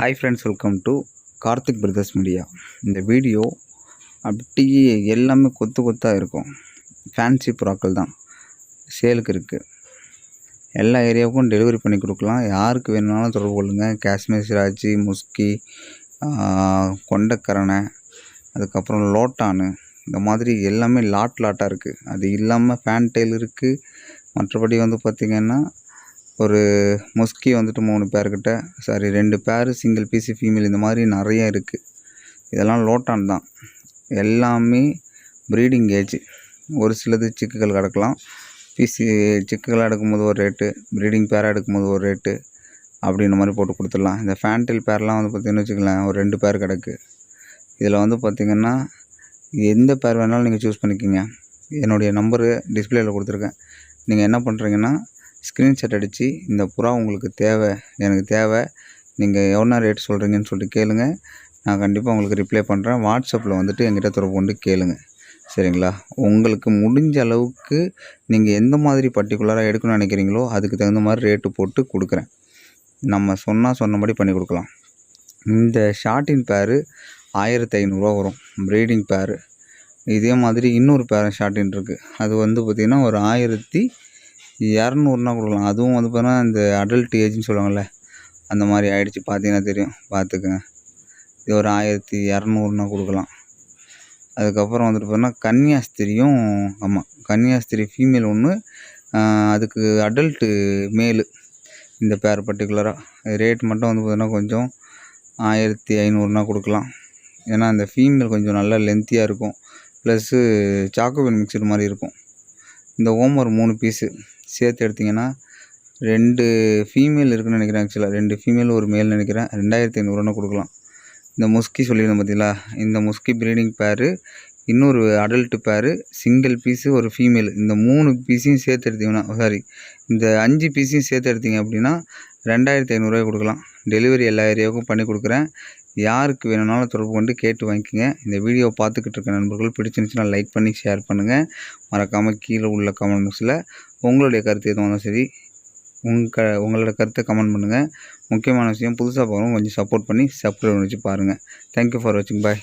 Hi friends welcome to Karthik brothers media இந்த video அப்படி எல்லாமே கொத்து கொத்தாக இருக்கும். ஃபேன்சி புறாக்கள் தான். சேலுக்கு இருக்குது எல்லா ஏரியாவுக்கும் டெலிவரி பண்ணி கொடுக்கலாம். யாருக்கு வேணும்னாலும் தொடர்பு கொள்ளுங்கள் காஷ்மீர் சிராஜி முஸ்கி கொண்டக்கரணை அதுக்கப்புறம் லோட்டானு இந்த மாதிரி எல்லாமே லாட் லாட்டாக இருக்குது அது இல்லாமல் ஃபேன் டெய்ல் இருக்குது மற்றபடி வந்து பார்த்திங்கன்னா ஒரு மொஸ்கி வந்துட்டு மூணு பேர்கிட்ட சாரி ரெண்டு பேர் சிங்கிள் பிசி ஃபீமேல் இந்த மாதிரி நிறைய இருக்குது இதெல்லாம் லோட்டான் தான். எல்லாமே ப்ரீடிங் ஏஜ் ஒரு சிலது சிக்குகள் கிடக்கலாம். பிசி சிக்குகளாக எடுக்கும்போது ஒரு ரேட்டு ப்ரீடிங் பேராக எடுக்கும்போது ஒரு ரேட்டு அப்படின்ற மாதிரி போட்டு கொடுத்துடலாம். இந்த ஃபேண்டில் பேர்லாம் வந்து பார்த்திங்கன்னு வச்சுக்கலாம் ஒரு ரெண்டு பேர் கிடக்கு. இதில் வந்து பார்த்திங்கன்னா எந்த பேர் வேணாலும் நீங்கள் சூஸ் பண்ணிக்கோங்க. என்னுடைய நம்பரு டிஸ்பிளேயில் கொடுத்துருக்கேன். நீங்கள் என்ன பண்ணுறீங்கன்னா ஸ்க்ரீன்ஷாட் அடித்து இந்த புறா உங்களுக்கு தேவை எனக்கு தேவை நீங்கள் எவ்வளோ ரேட் சொல்கிறீங்கன்னு சொல்லிட்டு கேளுங்க. நான் கண்டிப்பாக உங்களுக்கு ரிப்ளை பண்ணுறேன் வாட்ஸ்அப்பில் வந்துட்டு எங்கிட்ட தொடர்பு கொண்டு கேளுங்க. சரிங்களா? உங்களுக்கு முடிஞ்ச அளவுக்கு நீங்கள் எந்த மாதிரி பர்டிகுலராக எடுக்கணும்னு நினைக்கிறீங்களோ அதுக்கு தகுந்த மாதிரி ரேட்டு போட்டு கொடுக்குறேன். நம்ம சொன்னால் சொன்னபடி பண்ணி கொடுக்கலாம். இந்த ஷார்ட்டின் பேரு ஆயிரத்தி ஐநூறுரூவா வரும். ப்ரீடிங் பேரு இதே மாதிரி இன்னொரு பேரன் ஷார்ட்டின் இருக்குது அது வந்து பார்த்திங்கன்னா ஒரு ஆயிரத்தி இரநூறுனா கொடுக்கலாம். அதுவும் வந்து பார்த்தீங்கன்னா இந்த அடல்ட் ஏஜ்னு சொல்லுவாங்கள்ல அந்த மாதிரி ஆகிடுச்சி பார்த்தீங்கன்னா தெரியும். பார்த்துக்குங்க இது ஒரு ஆயிரத்தி இரநூறுனா கொடுக்கலாம். அதுக்கப்புறம் வந்துட்டு பார்த்தீங்கன்னா கன்னியாஸ்திரியும் ஆமாம் கன்னியாஸ்திரி ஃபீமேல் ஒன்று அதுக்கு அடல்ட்டு மேலு இந்த பேர் பர்டிகுலராக ரேட் மட்டும் வந்து பார்த்தீங்கன்னா கொஞ்சம் ஆயிரத்தி ஐநூறுனா கொடுக்கலாம். ஏன்னா அந்த ஃபீமேல் கொஞ்சம் நல்லா லென்த்தியாக இருக்கும். ப்ளஸ்ஸு சாக்கோபின் மிக்சர் மாதிரி இருக்கும். இந்த ஓமர் மூணு பீஸு சேர்த்து எடுத்திங்கன்னா ரெண்டு ஃபீமேல் இருக்குன்னு நினைக்கிறேன் ஆக்சுவலாக ரெண்டு ஃபீமேல் ஒரு மேல் நினைக்கிறேன். ரெண்டாயிரத்தி ஐநூறுரூவா கொடுக்கலாம். இந்த முஸ்கி சொல்லியிருந்தேன் பார்த்தீங்களா? இந்த முஸ்கி ப்ரீடிங் பேரு இன்னொரு அடல்ட்டு பேரு சிங்கிள் பீஸு ஒரு ஃபீமேல் இந்த மூணு பீஸையும் சேர்த்து எடுத்திங்கன்னா சாரி oh, இந்த அஞ்சு பீஸையும் சேர்த்து எடுத்திங்க அப்படின்னா ரெண்டாயிரத்தி ஐநூறுரூவா கொடுக்கலாம். டெலிவரி எல்லா ஏரியாவுக்கும் பண்ணி கொடுக்குறேன். யாருக்கு வேணும்னாலும் தொடர்பு கொண்டு கேட்டு வாங்கிக்கோங்க. இந்த வீடியோ பார்த்துக்கிட்டு இருக்க நண்பர்கள் பிடிச்சிருந்துச்சுன்னா லைக் பண்ணி ஷேர் பண்ணுங்கள் மறக்காமல் கீழே உள்ள கமெண்ட் பாக்ஸில் உங்களுடைய கருத்து எதுவும் இருந்தாலும் சரி உங்கள் உங்களோட கருத்தை கமெண்ட் பண்ணுங்கள் முக்கியமான விஷயம் புதுசாக போகிறவங்க கொஞ்சம் சப்போர்ட் பண்ணி சப்ஸ்கிரைப் வச்சு பாருங்கள் தேங்க்யூ ஃபார் வாட்சிங் பாய்